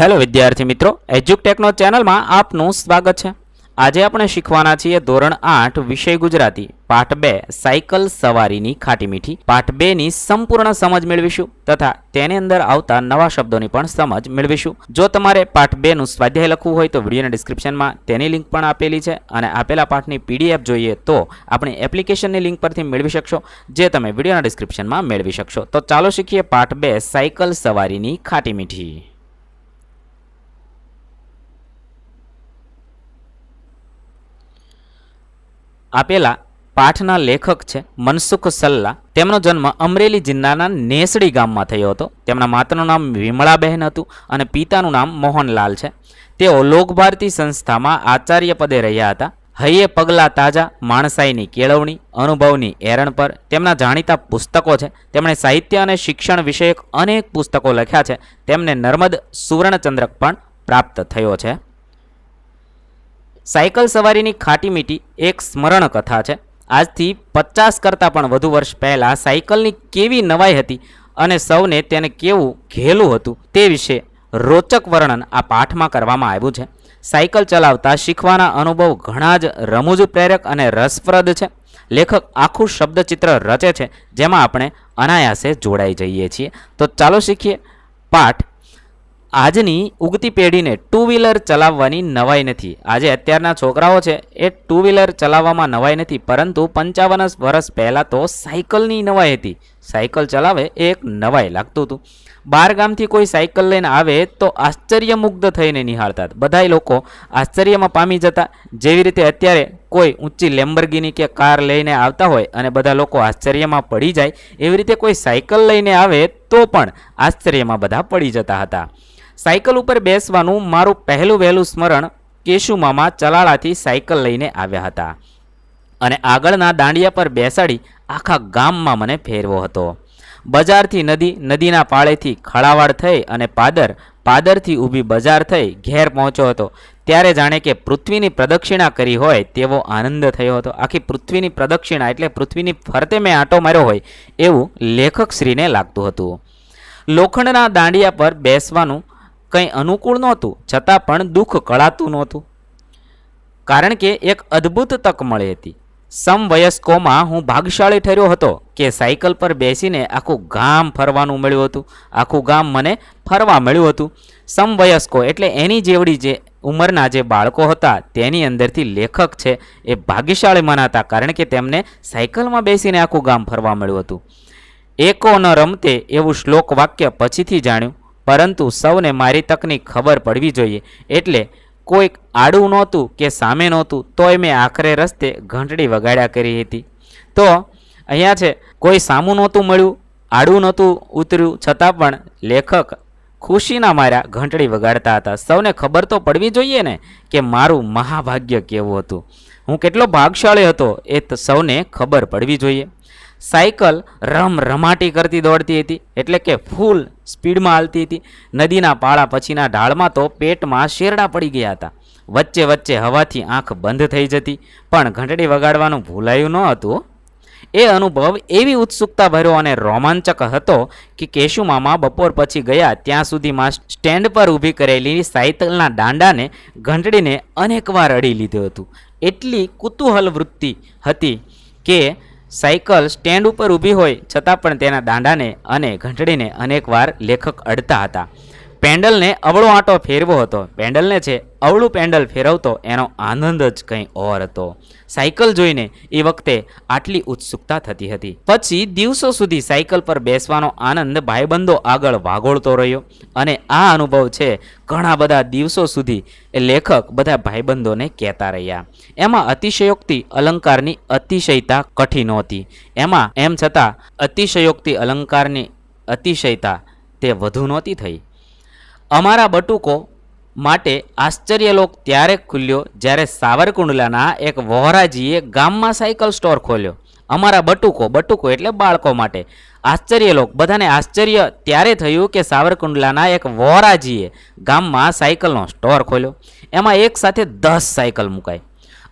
Hello વિદ્યાર્થી મિત્રો એજ્યુકટેકનો ચેનલમાં આપનું સ્વાગત છે. આજે આપણે શીખવાના છીએ ધોરણ આઠ, વિષય ગુજરાતી, પાઠ બે, સાયકલ સવારીની ખાટી મીઠી. પાઠ બેની સંપૂર્ણ સમજ મેળવીશું તથા તેની અંદર આવતા નવા શબ્દોની પણ સમજ મેળવીશું. જો તમારે પાઠ બેનું સ્વાધ્યાય લખવું હોય તો વિડીયોના ડિસ્ક્રિપ્શનમાં તેની લિંક પણ આપેલી છે અને આપેલા પાઠની પીડીએફ જોઈએ તો આપણી એપ્લિકેશનની લિંક પરથી મેળવી શકશો, જે તમે વિડીયોના ડિસ્ક્રિપ્શનમાં મેળવી શકશો. તો ચાલો શીખીએ પાઠ બે, સાયકલ સવારીની ખાટી મીઠી. આપેલા પાઠના લેખક છે મનસુખ સલ્લા. તેમનો જન્મ અમરેલી જિલ્લાના નેસડી ગામમાં થયો હતો. તેમના માતાનું નામ વિમળાબહેન હતું અને પિતાનું નામ મોહનલાલ છે. તેઓ લોકભારતી સંસ્થામાં આચાર્ય પદે રહ્યા હતા. હૈયે પગલા તાજા, માણસાઈની કેળવણી, અનુભવની એરણ પર તેમના જાણીતા પુસ્તકો છે. તેમણે સાહિત્ય અને શિક્ષણ વિષયક અનેક પુસ્તકો લખ્યા છે. તેમને નર્મદ સુવર્ણચંદ્રક પણ પ્રાપ્ત થયો છે. સાયકલ સવારીની ખાટી મીઠી એક સ્મરણ કથા છે. આજથી પચાસ કરતાં પણ વધુ વર્ષ પહેલાં સાયકલની કેવી નવાઈ હતી અને સૌને તેને કેવું ઘેલું હતું તે વિશે રોચક વર્ણન આ પાઠમાં કરવામાં આવ્યું છે. સાયકલ ચલાવતા શીખવાના અનુભવ ઘણા જ રમૂજ પ્રેરક અને રસપ્રદ છે. લેખક આખું શબ્દચિત્ર રચે છે, જેમાં આપણે અનાયાસે જોડાઈ જઈએ છીએ. તો ચાલો શીખીએ પાઠ આજની ઉગતી પેઢીને ટુ વ્હીલર ચલાવવાની નવાઈ નથી. આજે અત્યારના છોકરાઓ છે એ ટુ વ્હીલર ચલાવવામાં નવાઈ નથી, પરંતુ પંચાવન વર્ષ પહેલાં તો સાયકલની નવાઈ હતી. સાયકલ ચલાવે એ એક નવાઈ લાગતું હતું. બાર ગામથી કોઈ સાયકલ લઈને આવે તો આશ્ચર્યમુગ્ધ થઈને નિહાળતા બધાય લોકો આશ્ચર્યમાં પામી જતા. જેવી રીતે અત્યારે કોઈ ઊંચી લેમ્બરગીની કે કાર લઈને આવતા હોય અને બધા લોકો આશ્ચર્યમાં પડી જાય, એવી રીતે કોઈ સાયકલ લઈને આવે તો પણ આશ્ચર્યમાં બધા પડી જતા હતા. સાયકલ ઉપર બેસવાનું મારું પહેલું વહેલું સ્મરણ કેશુમામા ચલાળાથી સાયકલ લઈને આવ્યા હતા. અને આગળના દાંડિયા પર બેસાડી આખા ગામમાં મને ફેરવો હતો. બજારથી નદી, નદીના પાળેથી ખળાવાડ થઈ અને પાદર, પાદરથી ઊભી બજાર થઈ ઘેર પહોંચ્યો હતો. ત્યારે જાણે કે પૃથ્વીની પ્રદક્ષિણા કરી હોય તેવો આનંદ થયો હતો. આખી પૃથ્વીની પ્રદક્ષિણા એટલે પૃથ્વીની ફરતે મેં આંટો માર્યો હોય એવું લેખકશ્રીને લાગતું હતું. લોખંડના દાંડિયા પર બેસવાનું કંઈ અનુકૂળ નહોતું, છતાં પણ દુઃખ કળાતું નહોતું. કારણ કે એક અદ્ભુત તક મળી હતી. સમવયસ્કોમાં હું ભાગશાળી ઠર્યો હતો કે સાયકલ પર બેસીને આખું ગામ ફરવાનું મળ્યું હતું. આખું ગામ મને ફરવા મળ્યું હતું. સમવયસ્કો એટલે એની જેવડી જે ઉંમરના જે બાળકો હતા, તેની અંદરથી લેખક છે, એ ભાગ્યશાળી મનાતા કારણ કે તેમને સાયકલમાં બેસીને આખું ગામ ફરવા મળ્યું હતું. એકો ન રમતે એવું શ્લોક વાક્ય પછીથી જાણ્યું. પરંતુ સૌને મારી તકની ખબર પડવી જોઈએ. એટલે કોઈક આડું નહોતું કે સામે નહોતું, તોય મેં આખરે રસ્તે ઘંટડી વગાડ્યા કરી હતી. તો અહીંયા છે, કોઈ સામું નહોતું મળ્યું, આડું નહોતું ઉતર્યું, છતાં પણ લેખક ખુશીના માર્યા ઘંટડી વગાડતા હતા. સૌને ખબર તો પડવી જોઈએ ને કે મારું મહાભાગ્ય કેવું હતું. હું કેટલો ભાગશાળી હતો એ સૌને ખબર પડવી જોઈએ. સાયકલ રમ રમાટી કરતી દોડતી હતી, એટલે કે ફૂલ સ્પીડમાં હાલતી હતી. નદીના પાળા પછીના ઢાળમાં તો પેટમાં શેરડા પડી ગયા હતા. વચ્ચે વચ્ચે હવાથી આંખ બંધ થઈ જતી, પણ ઘંટડી વગાડવાનું ભૂલાયું ન હતું. એ અનુભવ એવી ઉત્સુકતા ભર્યો અને રોમાંચક હતો કે કેશુમામા બપોર પછી ગયા ત્યાં સુધીમાં સ્ટેન્ડ પર ઊભી કરેલી સાયકલના દાંડાને ઘંટડીને અનેકવાર અડી લીધું હતું. એટલી કુતૂહલ વૃત્તિ હતી કે સાયકલ સ્ટેન્ડ ઉપર ઊભી હોય છતાં પણ તેના દાંડાને અને ઘંટડીને અનેકવાર લેખક અડતા હતા. પેન્ડલને અવળો આંટો ફેરવો હતો. પેન્ડલને છે અવળું પેન્ડલ ફેરવતો, એનો આનંદ જ કંઈ ઓર હતો. સાયકલ જોઈને એ વખતે આટલી ઉત્સુકતા થતી હતી. પછી દિવસો સુધી સાયકલ પર બેસવાનો આનંદ ભાઈબંધો આગળ વાગોળતો રહ્યો અને આ અનુભવ છે ઘણા બધા દિવસો સુધી લેખક બધા ભાઈબંધોને કહેતા રહ્યા. એમાં અતિશયોક્તિ અલંકારની અતિશયતા કઠિન નહોતી એમાં એમ છતાં અતિશયોક્તિ અલંકારની અતિશયતા તે વધુ નહોતી થઈ. અમારા બટુકો માટે આશ્ચર્યલોક ત્યારે ખુલ્યો જ્યારે સાવરકુંડલાના એક વહોરાજીએ ગામમાં સાયકલ સ્ટોર ખોલ્યો. અમારા બટુકો બટુકો એટલે બાળકો માટે. આશ્ચર્યલોક બધાને આશ્ચર્ય ત્યારે થયું કે સાવરકુંડલાના એક વહોરાજીએ ગામમાં સાયકલનો સ્ટોર ખોલ્યો. એમાં એક સાથે દસ સાયકલ મુકાય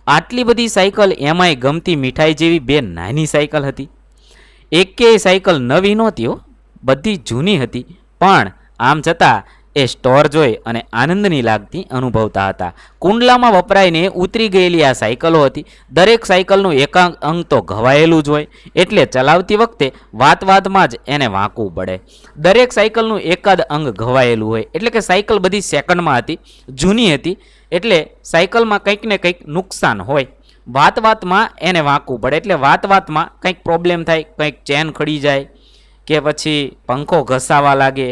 આટલી બધી સાયકલ એમાંય ગમતી મીઠાઈ જેવી બે નાની સાયકલ હતી. એકેય સાયકલ નવી નહોતી બધી જૂની હતી. પણ આમ છતાં એ સ્ટોર જોઈ અને આનંદની લાગતી અનુભવતા હતા. કુંડલામાં વપરાઈને ઉતરી ગયેલી આ સાયકલો હતી. દરેક સાયકલનું એકાંક અંગ તો ઘવાયેલું જ હોય, એટલે ચલાવતી વખતે વાત વાતમાં જ એને વાંકવું પડે. દરેક સાયકલનું એકાદ અંગ ઘવાયેલું હોય, એટલે કે સાયકલ બધી સેકન્ડમાં હતી, જૂની હતી, એટલે સાયકલમાં કંઈક ને કંઈક નુકસાન હોય. વાત વાતમાં એને વાંકવું પડે, એટલે વાત વાતમાં કંઈક પ્રોબ્લેમ થાય, કંઈક ચેન ખડી જાય, કે પછી પંખો ઘસાવા લાગે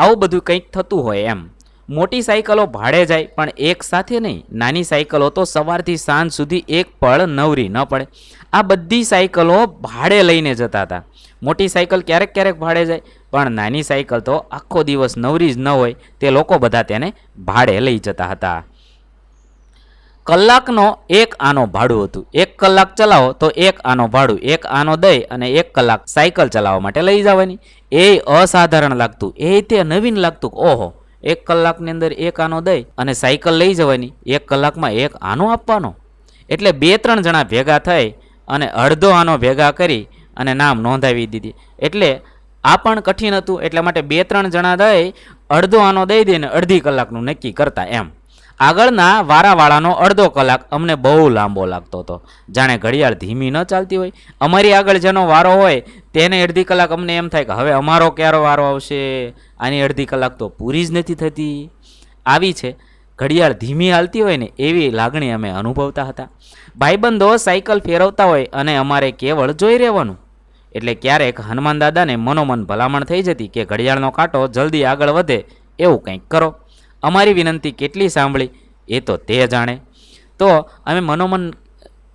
આવું બધું કંઈક થતું હોય એમ. મોટી સાયકલો ભાડે જાય, પણ એક સાથે નહીં. નાની સાયકલો તો સવારથી સાંજ સુધી એક પળ નવરી ન પડે. આ બધી સાયકલો ભાડે લઈને જતા હતા. મોટી સાયકલ ક્યારેક ક્યારેક ભાડે જાય, પણ નાની સાયકલ તો આખો દિવસ નવરી જ ન હોય, તે લોકો બધા તેને ભાડે લઈ જતા હતા. કલાકનો એક આનો ભાડું હતું. એક કલાક ચલાવો તો એક આનો ભાડું, એક આનો દઈ અને એક કલાક સાયકલ ચલાવવા માટે લઈ જવાની. એ અસાધારણ લાગતું, એ તે નવીન લાગતું. ઓહો, એક કલાકની અંદર એક આનો દઈ અને સાયકલ લઈ જવાની, એક કલાકમાં એક આનો આપવાનો. એટલે બે ત્રણ જણા ભેગા થઈ અને અડધો આનો ભેગા કરી અને નામ નોંધાવી દીધી. એટલે આ પણ કઠિન હતું, એટલા માટે બે ત્રણ જણા દઈ, અડધો આનો દઈ દઈને અડધી કલાકનું નક્કી કરતા એમ. આગળના વારાવાળાનો અડધો કલાક અમને બહુ લાંબો લાગતો હતો. જાણે ઘડિયાળ ધીમી ન ચાલતી હોય. અમારી આગળ જેનો વારો હોય, તેને અડધી કલાક અમને એમ થાય કે, હવે અમારો ક્યારો વારો આવશે? આની અડધી કલાક તો પૂરી જ નથી થતી. આવી છે. ઘડિયાળ ધીમી હાલતી હોય ને, એવી લાગણી અમે અનુભવતા હતા. ભાઈબંધો સાયકલ ફેરવતા હોય અને અમારે કેવળ જોઈ રહેવાનું. એટલે ક્યારેક હનુમાન દાદાને મનોમન ભલામણ થઈ જતી કે, ઘડિયાળનો કાંટો જલ્દી આગળ વધે, એવું કંઈક કરો. અમારી વિનંતી કેટલી સાંભળી, એ તો તે જાણે. તો અમે મનોમન,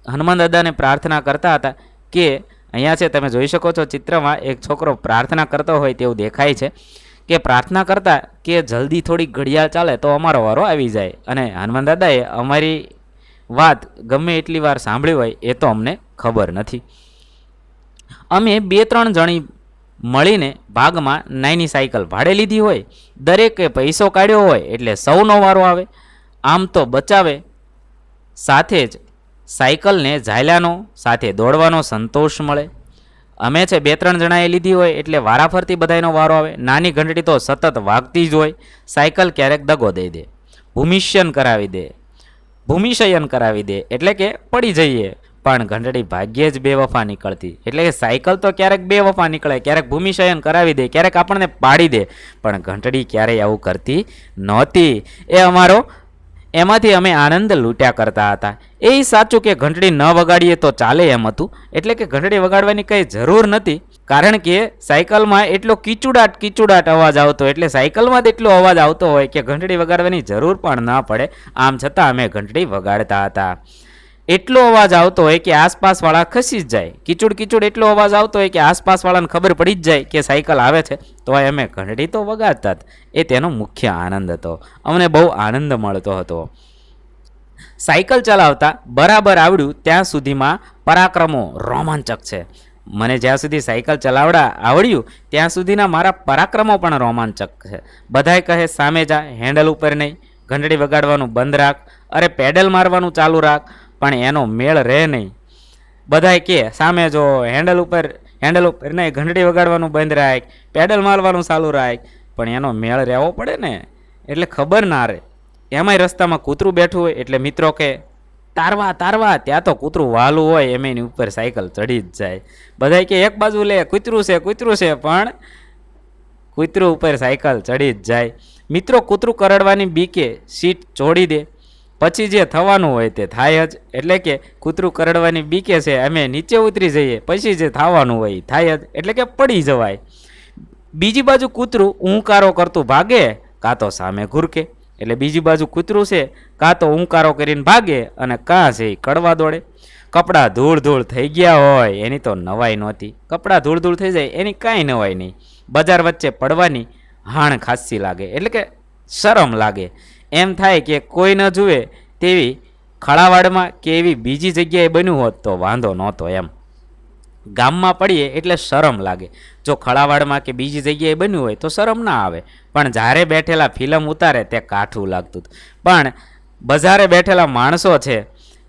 હનુમાન દાદાને પ્રાર્થના કરતા હતા કે અહીંયા છે, તમે જોઈ શકો છો ચિત્રમાં એક છોકરો પ્રાર્થના કરતો હોય તેવું દેખાય છે. કે પ્રાર્થના કરતા કે જલ્દી થોડી ઘડિયાળ ચાલે તો અમારો વારો આવી જાય. અને હનુમાન દાદાએ અમારી વાત ગમે એટલી વાર સાંભળી હોય એ તો અમને ખબર નથી. અમે બે ત્રણ જણી મળીને ભાગમાં નાની સાયકલ ભાડે લીધી હોય, દરેકે પૈસો કાઢ્યો હોય એટલે સૌનો વારો આવે. આમ તો બચાવે સાથે જ સાયકલને ઝાયલાનો, સાથે દોડવાનો સંતોષ મળે. અમે છે બે ત્રણ જણાએ લીધી હોય એટલે વારાફરતી બધાયનો વારો આવે. નાની ઘંટડી તો સતત વાગતી જ હોય. સાયકલ ક્યારેક દગો દઈ દે. ભૂમિષ્યન કરાવી દે. ભૂમિશયન કરાવી દે. એટલે કે પડી જઈએ. પણ ઘંટડી ભાગ્યે જ બેવફા નીકળતી. એટલે કે સાયકલ તો ક્યારેક બેવફા નીકળે, ક્યારેક ભૂમિશયન કરાવી દે, ક્યારેક આપણને પાડી દે, પણ ઘંટડી ક્યારેય આવું કરતી નહોતી. એ અમારો, એમાંથી અમે આનંદ લૂંટ્યા કરતા હતા. એ સાચું કે ઘંટડી ન વગાડીએ તો ચાલે એમ હતું. એટલે કે ઘંટડી વગાડવાની કંઈ જરૂર નથી કારણ કે સાયકલમાં એટલો કીચુડાટ કીચુડાટ અવાજ આવતો એટલે સાયકલમાં જ એટલો અવાજ આવતો હોય કે ઘંટડી વગાડવાની જરૂર પણ ન પડે. આમ છતાં અમે ઘંટડી વગાડતા હતા. એટલો અવાજ આવતો હોય કે આસપાસવાળા ખસી જ જાય. કિચુડ કિચુડ એટલો અવાજ આવતો હોય કે આસપાસવાળાને ખબર પડી જ જાય કે સાયકલ આવે છે. તો અમે ઘંટડી તો વગાડતા જ. એ તેનો મુખ્ય આનંદ હતો. અમને બહુ આનંદ મળતો હતો. સાયકલ ચલાવતા બરાબર આવડ્યું ત્યાં સુધીમાં પરાક્રમો રોમાંચક છે. મને જ્યાં સુધી સાયકલ ચલાવડા આવડ્યું, ત્યાં સુધીના મારા પરાક્રમો પણ રોમાંચક છે. બધાય કહે, સામે જા, હેન્ડલ ઉપર નહીં. ઘંટડી વગાડવાનું બંધ રાખ. અરે, પેડલ મારવાનું ચાલુ રાખ. પણ એનો મેળ રહે નહીં. બધાય કે, સામે જો હેન્ડલ ઉપર હેન્ડલ ઉપર નહીં, ઘંટડી વગાડવાનું બંધ રાખ, પેડલ મારવાનું ચાલુ રાખ. પણ એનો મેળ રહેવો પડે ને, એટલે ખબર ના રહે. એમાંય રસ્તામાં કૂતરું બેઠું હોય, એટલે મિત્રો કે, તારવા તારવા, ત્યાં તો કૂતરું વાલું હોય, એમ એની ઉપર સાયકલ ચડી જ જાય. બધાય કે, એક બાજુ લે, કૂતરું છે કૂતરું છે, પણ કૂતરું ઉપર સાયકલ ચડી જ જાય. મિત્રો, કૂતરું કરડવાની બીકે, સીટ છોડી દે. પછી જે થવાનું હોય તે થાય જ. એટલે કે કૂતરું કરડવાની બીકે છે, અમે નીચે ઉતરી જઈએ, પછી જે થવાનું હોય થાય જ. એટલે કે પડી જવાય. બીજી બાજુ કૂતરું ઊંકારો કરતું ભાગે, કાં તો સામે ઘૂરકે. એટલે બીજી બાજુ કૂતરું છે, કાં તો ઊંકારો કરીને ભાગે અને કાં છે એ કડવા દોડે. કપડાં ધૂળ ધૂળ થઈ ગયા હોય, એની તો નવાઈ નહોતી. કપડાં ધૂળ ધૂળ થઈ જાય, એની કાંઈ નવાઈ નહીં. બજાર વચ્ચે પડવાની હાણ ખાસી લાગે. એટલે કે શરમ લાગે. એમ થાય કે કોઈ ન જુએ તેવી ખળાવાડમાં કે એવી બીજી જગ્યાએ બન્યું હોત તો વાંધો નહોતો એમ. ગામમાં પડીએ એટલે શરમ લાગે. જો ખળાવાડમાં કે બીજી જગ્યાએ બન્યું હોય તો શરમ ના આવે. પણ જ્યારે બેઠેલા ફિલ્મ ઉતારે તે કાઠું લાગતું પણ બજારે બેઠેલા માણસો છે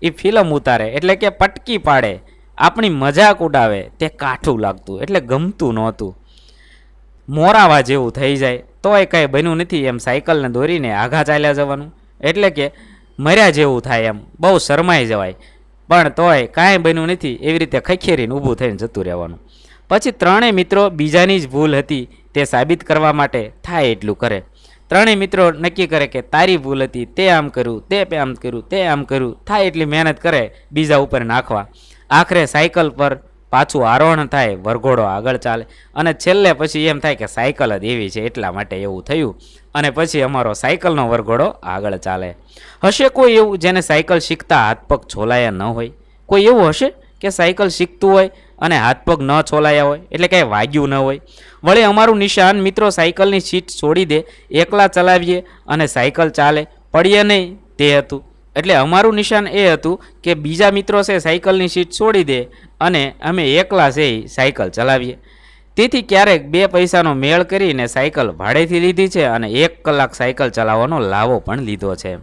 એ ફિલ્મ ઉતારે એટલે કે પટકી પાડે. આપણી મજાક ઉડાવે તે કાઠું લાગતું એટલે ગમતું નહોતું. મોરાવા જેવું થઈ જાય. તોય કાંઈ બન્યું નથી એમ સાયકલને દોરીને આઘા ચાલ્યા જવાનું. એટલે કે મર્યા જેવું થાય એમ. બહુ શરમાઈ જવાય. પણ તોય કાંઈ બન્યું નથી એવી રીતે ખખેરીને ઊભું થઈને જતું રહેવાનું. પછી ત્રણેય મિત્રો બીજાની જ ભૂલ હતી તે સાબિત કરવા માટે થાય એટલું કરે. ત્રણેય મિત્રો નક્કી કરે કે તારી ભૂલ હતી તે આમ કર્યું તે આમ કર્યું તે આમ કર્યું થાય એટલી મહેનત કરે બીજા ઉપર નાખવા. આખરે સાયકલ પર પાછું આરોહણ થાય, વરઘોડો આગળ ચાલે. અને છેલ્લે પછી એમ થાય કે સાયકલ જ એવી છે એટલા માટે એવું થયું. અને પછી અમારો સાયકલનો વરઘોડો આગળ ચાલે. હશે કોઈ એવું જેને સાયકલ શીખતા હાથ પગ છોલાયા ન હોય? કોઈ એવું હશે કે સાયકલ શીખતું હોય અને હાથ પગ ન છોલાયા હોય? એટલે કાંઈ વાગ્યું ન હોય? વળી અમારું નિશાન, મિત્રો, સાયકલની સીટ છોડી દે. એકલા ચલાવીએ અને સાયકલ ચાલે. પડીએ નહીં, તે હતું. એટલે અમારું નિશાન એ હતું કે બીજા મિત્રો છે સાયકલની સીટ છોડી દે અને અમે એકલા છે સાયકલ ચલાવીએ. તેથી ક્યારેક બે પૈસાનો મેળ કરીને સાયકલ ભાડેથી લીધી છે અને એક કલાક સાયકલ ચલાવવાનો લાવો પણ લીધો છે.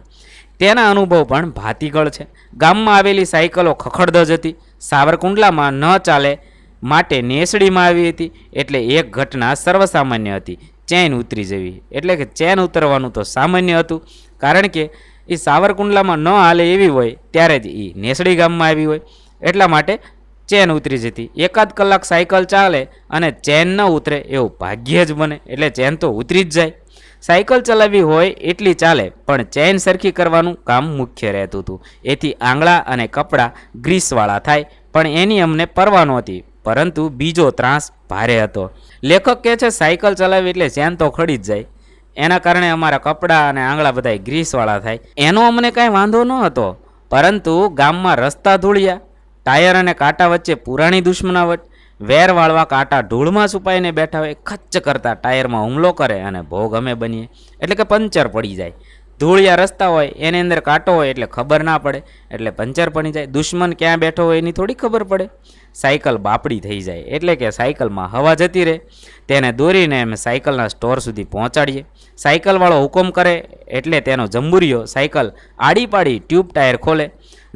તેના અનુભવ પણ ભાતીગળ છે. ગામમાં આવેલી સાયકલો જ હતી. સાવરકુંડલામાં ન ચાલે માટે નેસડીમાં આવી હતી એટલે એક ઘટના સર્વસામાન્ય હતી. ચેન ઉતરી જવી. એટલે કે ચેન ઉતરવાનું તો સામાન્ય હતું. કારણ કે એ સાવરકુંડલામાં ન હાલે એવી હોય, ત્યારે જ એ નેસડી ગામમાં આવી હોય. એટલા માટે ચેન ઉતરી જતી. એકાદ કલાક સાયકલ ચાલે અને ચેન ન ઉતરે એવું ભાગ્ય જ બને. એટલે ચેન તો ઉતરી જ જાય. સાયકલ ચલાવવી હોય એટલી ચાલે, પણ ચેન સરખી કરવાનું કામ મુખ્ય રહેતું હતું. એથી આંગળા અને કપડાં ગ્રીસવાળા થાય, પણ એની અમને પરવા નહોતી, પરંતુ બીજો ત્રાસ ભારે હતો. લેખક કહે છે, સાયકલ ચલાવી એટલે ચેન તો ખડી જ જાય. એના કારણે અમારા કપડાં અને આંગળા બધા ગ્રીસવાળા થાય. એનો અમને કાંઈ વાંધો ન હતો. પરંતુ ગામમાં રસ્તા ધૂળિયા. ટાયર અને કાંટા વચ્ચે પુરાણી દુશ્મનાવટ. વેર વાળવા કાંટા ધૂળમાં છુપાઈને બેઠા હોય. ખચ્ચ કરતા ટાયરમાં હુમલો કરે અને ભોગ અમે બનીએ. એટલે કે પંચર પડી જાય. ધૂળિયા રસ્તા હોય, એની અંદર કાંટો હોય એટલે ખબર ના પડે, એટલે પંચર પડી જાય. દુશ્મન ક્યાં બેઠો હોય એની થોડી ખબર પડે. સાયકલ બાપડી થઈ જાય, એટલે કે સાયકલમાં હવા જતી રહે. તેને દોરીને અમે સાયકલના સ્ટોર સુધી પહોંચાડીએ. સાયકલવાળો હુકમ કરે એટલે તેનો જંબુરિયો સાયકલ આડી પાડી ટ્યુબ ટાયર ખોલે.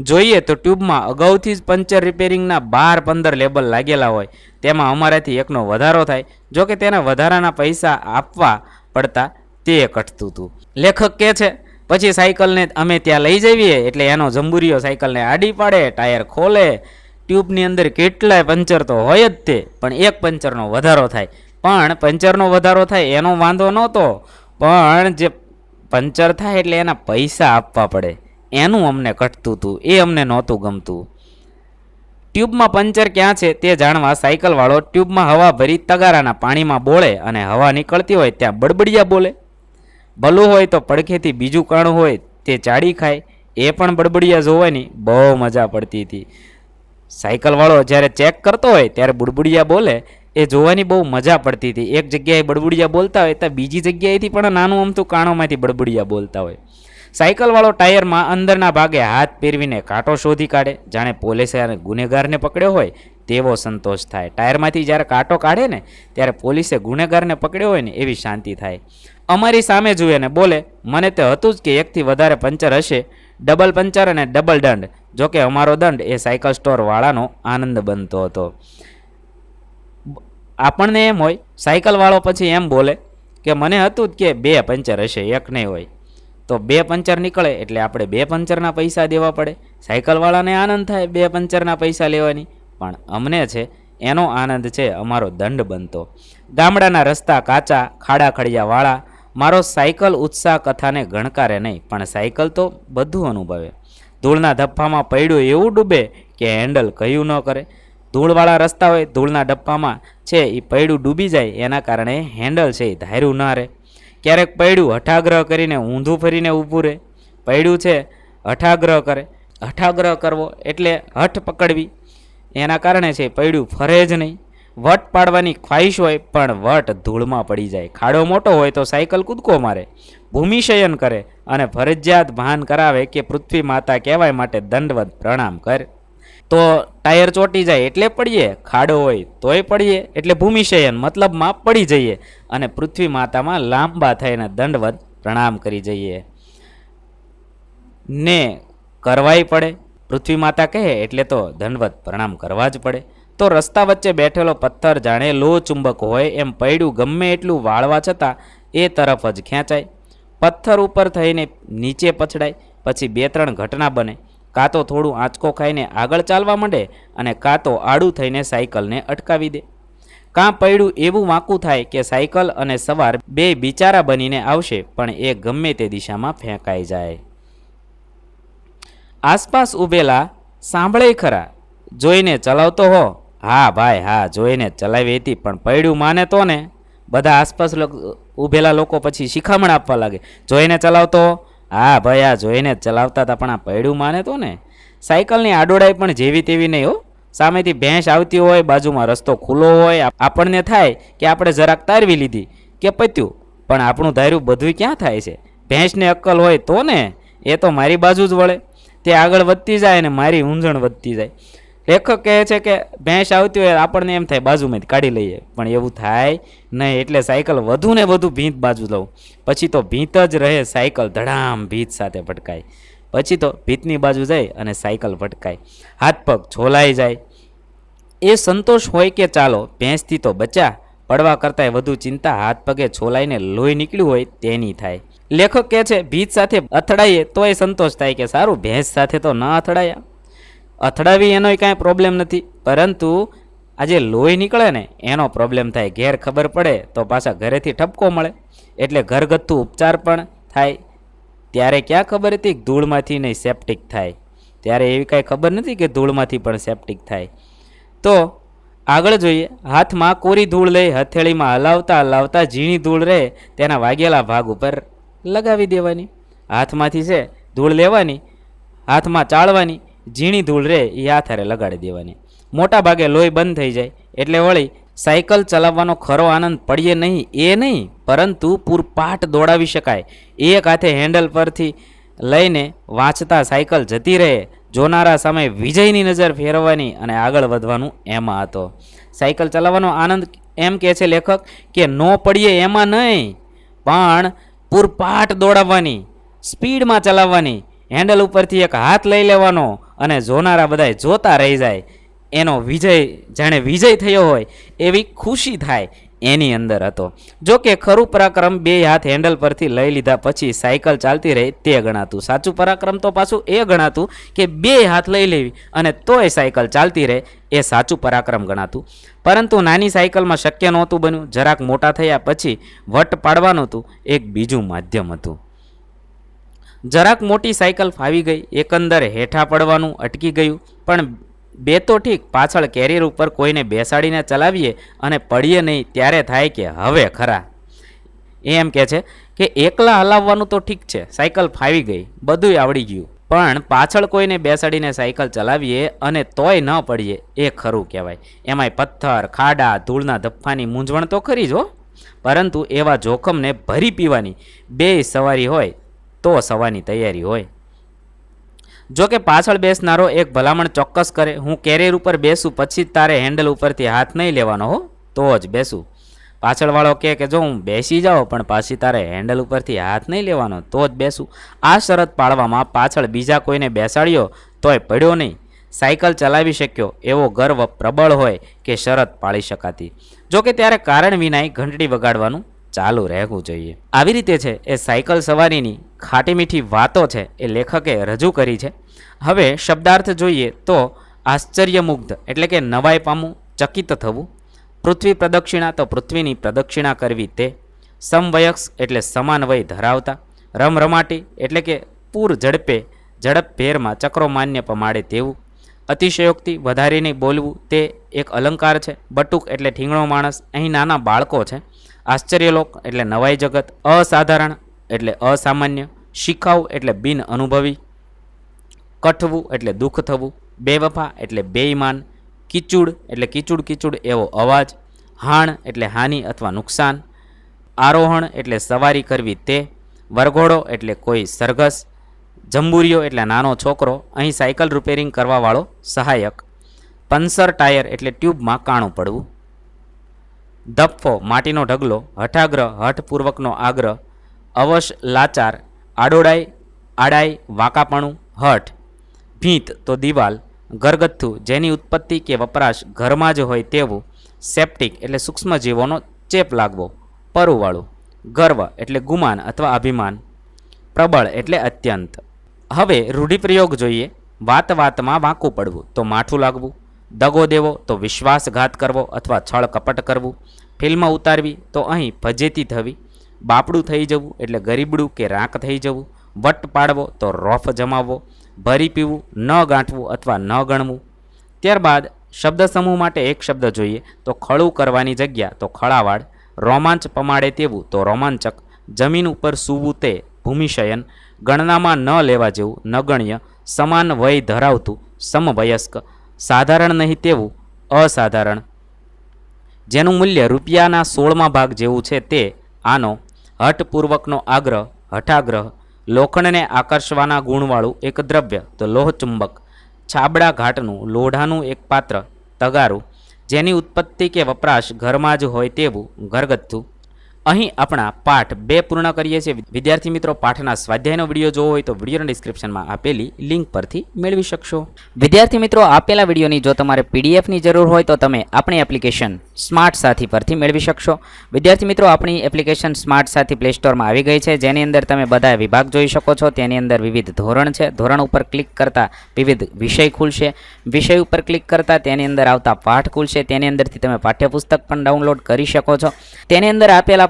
જોઈએ તો ટ્યુબમાં અગાઉથી જ પંચર રિપેરિંગના બાર પંદર લેબલ લાગેલા હોય. તેમાં અમારાથી એકનો વધારો થાય. જો કે તેના વધારાના પૈસા આપવા પડતા તે કટતું હતું લેખક કહે છે, પછી સાયકલને અમે ત્યાં લઈ જઈએ, એટલે એનો જંબુરીઓ સાયકલને આડી પાડે, ટાયર ખોલે, ટ્યુબની અંદર કેટલાય પંચર તો હોય જ તે, પણ એક પંચરનો વધારો થાય. પણ પંચરનો વધારો થાય એનો વાંધો નહોતો, પણ જે પંચર થાય એટલે એના પૈસા આપવા પડે. એનું અમને કટતું હતું એ અમને નહોતું ગમતું. ટ્યુબમાં પંચર ક્યાં છે તે જાણવા સાયકલવાળો ટ્યુબમાં હવા ભરી તગારાના પાણીમાં બોળે અને હવા નીકળતી હોય ત્યાં બડબડિયા બોલે. ભલું હોય તો પડખેથી બીજું કાણું હોય તે ચાડી ખાય. એ પણ બડબડિયા જોવાની બહુ મજા પડતી હતી. સાયકલવાળો જ્યારે ચેક કરતો હોય ત્યારે બુડબુડિયા બોલે, એ જોવાની બહુ મજા પડતી હતી. એક જગ્યાએ બડબુડિયા બોલતા હોય તો બીજી જગ્યાએથી પણ નાનું અમથું કાણોમાંથી બડબુડિયા બોલતા હોય. સાયકલવાળો ટાયરમાં અંદરના ભાગે હાથ પહેરવીને કાંટો શોધી કાઢે. જાણે પોલીસે અને ગુનેગારને પકડ્યો હોય તેવો સંતોષ થાય. ટાયરમાંથી જ્યારે કાંટો કાઢે ને, ત્યારે પોલીસે ગુનેગારને પકડ્યો હોય ને એવી શાંતિ થાય. અમારી સામે જુએ ને બોલે, મને તો હતું જ કે એકથી વધારે પંચર હશે. ડબલ પંચર અને ડબલ દંડ. જોકે અમારો દંડ એ સાયકલ સ્ટોરવાળાનો આનંદ બનતો હતો. આપણને એમ હોય સાયકલવાળો પછી એમ બોલે કે, મને હતું જ કે બે પંચર હશે, એક નહીં હોય. તો બે પંચર નીકળે એટલે આપણે બે પંચરના પૈસા દેવા પડે. સાયકલવાળાને આનંદ થાય બે પંચરના પૈસા લેવાની. પણ અમને છે, એનો આનંદ છે, અમારો દંડ બનતો. ગામડાના રસ્તા કાચા, ખાડા ખડિયાવાળા મારો સાયકલ, ઉત્સાહ, કથાને ગણકારે નહીં, પણ સાયકલ તો બધું અનુભવે. ધૂળના ધપ્પામાં પડ્યું એવું ડૂબે કે હેન્ડલ કયું ન કરે. ધૂળવાળા રસ્તા હોય, ધૂળના ડપ્પામાં છે એ પૈડું ડૂબી જાય, એના કારણે હેન્ડલ છે એ ધાર્યું ના રહે. ક્યારેક પૈડું હઠાગ્રહ કરીને ઊંધું ફરીને ઊભું રહે. પૈડું છે, હઠાગ્રહ કરે. હઠાગ્રહ કરવો એટલે હઠ પકડવી. એના કારણે છે પૈડું ફરે જ નહીં. વટ પાડવાની ખ્વાહિશ હોય, પણ વટ ધૂળમાં પડી જાય. ખાડો મોટો હોય તો સાયકલ કૂદકો મારે. ભૂમિશયન કરે અને ફરજિયાત ભાન કરાવે કે પૃથ્વી માતા કહેવાય માટે દંડવત પ્રણામ કર. તો ટાયર ચોટી જાય એટલે પડીએ, ખાડો હોય તોય પડીએ, એટલે ભૂમિશયન મતલબમાં પડી જઈએ અને પૃથ્વી માતામાં લાંબા થઈને દંડવત પ્રણામ કરી જઈએ. ને કરવાય પડે. પૃથ્વી માતા કહે એટલે તો દંડવત પ્રણામ કરવા જ પડે. તો રસ્તા વચ્ચે બેઠેલો પથ્થર જાણે લો ચુંબક હોય એમ પૈડું ગમે એટલું વાળવા છતાં એ તરફ જ ખેંચાય. પથ્થર ઉપર થઈને નીચે પછડાય, પછી બે ત્રણ ઘટના બને. કાં તો થોડું આંચકો ખાઈને આગળ ચાલવા માંડે અને કાં તો આડું થઈને સાયકલને અટકાવી દે. કાં પૈડું એવું વાંકું થાય કે સાયકલ અને સવાર બે બિચારા બનીને આવશે, પણ એ ગમે તે દિશામાં ફેંકાઈ જાય. આસપાસ ઊભેલા સાંભળે ખરા. જોઈને ચલાવતો હો. હા ભાઈ, હા, જોઈને ચલાવી હતી, પણ પૈડું માને તો ને. બધા આસપાસ ઊભેલા લોકો પછી શિખામણ આપવા લાગે. જોઈને ચલાવતો? હા ભાઈ આ જોઈને ચલાવતા હતા, પણ આ પૈડું માને તો ને. સાયકલની આડોડાઈ પણ જેવી તેવી નહીં હો. સામેથી ભેંસ આવતી હોય, બાજુમાં રસ્તો ખુલ્લો હોય આપણને થાય કે આપણે જરાક તારવી લીધી કે પત્યું. પણ આપણું ધાર્યું બધું ક્યાં થાય છે? ભેંસને અક્કલ હોય તો ને? એ તો મારી બાજુ જ વળે. તે આગળ વધતી જાય અને મારી ઊંઝણ વધતી જાય. લેખક કહે છે કે ભેંસ આવતી હોય આપણને એમ થાય, બાજુમાંથી કાઢી લઈએ. પણ એવું થાય નહીં, એટલે સાયકલ વધુ ને વધુ ભીંત બાજુ લઉં. પછી તો ભીંત જ રહે, સાયકલ ધડામ ભીત સાથે ભટકાય. પછી તો ભીતની બાજુ જાય અને સાયકલ ભટકાય. હાથ પગ છોલાઈ જાય. એ સંતોષ હોય કે ચાલો, ભેંસથી તો બચા પડવા કરતાંય વધુ ચિંતા, હાથ પગે છોલાઈને લોહી નીકળ્યું હોય તેની થાય. લેખક કહે છે, ભીત સાથે અથડાઈએ તોય સંતોષ થાય કે સારું, ભેંસ સાથે તો ન અથડાયા. અથડાવી એનોય કાંઈ પ્રોબ્લેમ નથી. પરંતુ આ જે લોહી નીકળે ને, એનો પ્રોબ્લેમ થાય. ઘેર ખબર પડે તો પાછા ઘરેથી ઠપકો મળે. એટલે ઘરગથ્થુ ઉપચાર પણ થાય. ત્યારે ક્યાં ખબર હતી? કે ધૂળમાંથી નહીં સેપ્ટિક થાય. ત્યારે એવી કાંઈ ખબર નથી કે ધૂળમાંથી પણ સેપ્ટિક થાય. તો આગળ જોઈએ. હાથમાં કોરી ધૂળ લઈ હથેળીમાં હલાવતા હલાવતા ઝીણી ધૂળ રહે, તેના વાગેલા ભાગ ઉપર લગાવી દેવાની. હાથમાંથી છે, ધૂળ લેવાની. હાથમાં ચાળવાની. ઝીણી ધૂળ રહે એ હાથારે લગાડી દેવાની. મોટા ભાગે લોહી બંધ થઈ જાય, એટલે વળી સાયકલ ચલાવવાનો ખરો આનંદ પડીએ નહીં, એ નહીં, પરંતુ પૂરપાટ દોડાવી શકાય. એક હાથે હેન્ડલ પરથી લઈને વાંચતા સાયકલ જતી રહે, જોનારા સામે વિજયની નજર ફેરવવાની અને આગળ વધવાનું એમાં હતો. સાયકલ ચલાવવાનો આનંદ એમ કહે છે લેખક કે નો પડીએ એમાં નહીં, પણ પૂરપાટ દોડાવવાની, સ્પીડમાં ચલાવવાની હેન્ડલ ઉપરથી એક હાથ લઈ લેવાનો અને જોનારા બધાય જોતા રહી જાય. એનો વિજય, જાણે વિજય થયો હોય એવી ખુશી થાય એની અંદર હતો. જો કે ખરું પરાક્રમ બે હાથ હેન્ડલ પરથી લઈ લીધા પછી સાયકલ ચાલતી રહે તે ગણાતું. સાચું પરાક્રમ તો પાછું એ ગણાતું કે બે હાથ લઈ લેવી અને તોય સાયકલ ચાલતી રહે એ સાચું પરાક્રમ ગણાતું. પરંતુ નાની સાયકલમાં શક્ય નહોતું બન્યું. જરાક મોટા થયા પછી વટ પાડવાનું હતું. એક બીજું માધ્યમ હતું. જરાક મોટી સાયકલ ફાવી ગઈ, એકંદરે હેઠા પડવાનું અટકી ગયું. પણ બે તો ઠીક, પાછળ કેરિયર ઉપર કોઈને બેસાડીને ચલાવીએ અને પડીએ નહીં, ત્યારે થાય કે હવે ખરા. એમ કહે છે કે એકલા હલાવવાનું તો ઠીક છે, સાયકલ ફાવી ગઈ, બધુંય આવડી ગયું. પણ પાછળ કોઈને બેસાડીને સાયકલ ચલાવીએ અને તોય ન પડીએ, એ ખરું કહેવાય. એમાંય પથ્થર, ખાડા, ધૂળના ધપ્પાની મૂંઝવણ તો ખરી જ પરંતુ એવા જોખમને ભરી પીવાની બે સવારી હોય તો સવાની તૈયારી હોય. જો કે પાછળ બેસનારો એક ભલામણ ચોક્કસ કરે, હું કેરિયર ઉપર બેસું પછી જ તારે હેન્ડલ ઉપરથી હાથ નહીં લેવાનો હો, તો જ બેસું. પાછળવાળો કહે કે જો હું બેસી જાઉં પણ પાછી તારે હેન્ડલ ઉપરથી હાથ નહીં લેવાનો, તો જ બેસું. આ શરત પાળવામાં પાછળ બીજા કોઈને બેસાડ્યો તોય પડ્યો નહીં. સાયકલ ચલાવી શક્યો એવો ગર્વ પ્રબળ હોય કે શરત પાળી શકાતી. જોકે ત્યારે કારણ વિનાય ઘંટડી વગાડવાનું ચાલુ રહેવું જોઈએ. આવી રીતે છે એ સાયકલ સવારીની ખાટી મીઠી વાતો છે એ લેખકે રજૂ કરી છે. હવે શબ્દાર્થ જોઈએ તો આશ્ચર્યમુગ્ધ, એટલે કે નવાઈ પામવું ચકિત થવું. પૃથ્વી પ્રદક્ષિણા તો પૃથ્વીની પ્રદક્ષિણા કરવી તે. સમવયસ્ક એટલે સમાન વય ધરાવતા. રમરમાટી એટલે કે પૂર ઝડપે ઝડપ ભેરમાં ચક્રો માન્ય પમાડે તેવું. અતિશયોક્તિ વધારીને બોલવું તે એક અલંકાર છે. બટુક એટલે ઠીંગણો માણસ, અહીં નાના બાળકો છે. આશ્ચર્યલોક એટલે નવાઈ જગત, અસાધારણ એટલે અસામાન્ય શીખાવ એટલે બિન અનુભવી, કઠવું એટલે દુઃખ થવું, બેવફા એટલે બેઈમાન, કિચુડ એટલે કિચુડ કિચુડ એવો અવાજ, હાણ એટલે હાનિ અથવા નુકસાન, આરોહણ એટલે સવારી કરવી તે, વરઘોડો એટલે કોઈ સરઘસ, જંબુરિયો એટલે નાનો છોકરો, અહીં સાયકલ રિપેરિંગ કરવાવાળો સહાયક, પંસર ટાયર એટલે ટ્યુબમાં કાણું પડવું. ધપ્ફો માટીનો ઢગલો, હઠાગ્રહ, હઠપૂર્વકનો આગ્રહ, અવશ, લાચાર, આડોડાઈ, આડાઈ, વાંકાપણું, હઠ, ભીંત તો દિવાલ, ઘરગથ્થુ, જેની ઉત્પત્તિ કે વપરાશ ઘરમાં જ હોય તેવું, સેપ્ટિક એટલે સૂક્ષ્મજીવોનો ચેપ લાગવો, પરુવાળું, ગર્વ એટલે ગુમાન અથવા અભિમાન, પ્રબળ એટલે અત્યંત. હવે રૂઢિપ્રયોગ જોઈએ, વાત વાતમાં વાંકું પડવું તો માઠું લાગવું. દગો દેવો તો વિશ્વાસઘાત કરવો અથવા છળ કપટ કરવું. ફિલ્મ ઉતારવી તો અહીં ભજેતી થવી બાપડું થઈ જવું એટલે ગરીબડું કે રાંક થઈ જવું. વટ પાડવો તો રોફ જમાવવો. ભરી પીવું, ન ગાંઠવું અથવા ન ગણવું. ત્યારબાદ શબ્દ સમૂહ માટે એક શબ્દ જોઈએ તો ખળું કરવાની જગ્યા તો ખળાવાડ. રોમાંચ પમાડે તેવું તો રોમાંચક. જમીન ઉપર સૂવું તે ભૂમિશયન. ગણનામાં ન લેવા જેવું નગણ્ય. સમાન વય ધરાવતું સમવયસ્ક. સાધારણ નહીં તેવું અસાધારણ. જેનું મૂલ્ય રૂપિયાના સોળમા ભાગ જેવું છે તે આનો હઠપૂર્વકનો આગ્રહ, હઠાગ્રહ, લોખંડને આકર્ષવાના ગુણવાળું એક દ્રવ્ય, તો લોહચુંબક, છાબડા ઘાટનું, લોઢાનું એક પાત્ર, તગારું, જેની ઉત્પત્તિ કે વપરાશ ઘરમાં જ હોય તેવું ઘરગથ્થું અહીં આપણા પાઠ બે પૂર્ણ કરીએ છીએ. વિદ્યાર્થી મિત્રો, પાઠના સ્વાધ્યાયનો વીડિયો જોવો હોય તો વિડીયોના ડિસ્ક્રિપ્શનમાં આપેલી લિંક પરથી મેળવી શકશો. વિદ્યાર્થી મિત્રો, આપેલા વિડીયોની જો તમારે પીડીએફની જરૂર હોય તો તમે આપણી એપ્લિકેશન સ્માર્ટ સાથી પરથી મેળવી શકશો. વિદ્યાર્થી મિત્રો, આપણી એપ્લિકેશન સ્માર્ટ સાથી પ્લે સ્ટોરમાં આવી ગઈ છે. જેની અંદર તમે બધા વિભાગ જોઈ શકો છો. તેની અંદર વિવિધ ધોરણ છે. ધોરણ ઉપર ક્લિક કરતાં વિવિધ વિષય ખુલશે. વિષય ઉપર ક્લિક કરતાં તેની અંદર આવતા પાઠ ખુલશે. તેની અંદરથી તમે પાઠ્યપુસ્તક પણ ડાઉનલોડ કરી શકો છો. તેની અંદર આપેલા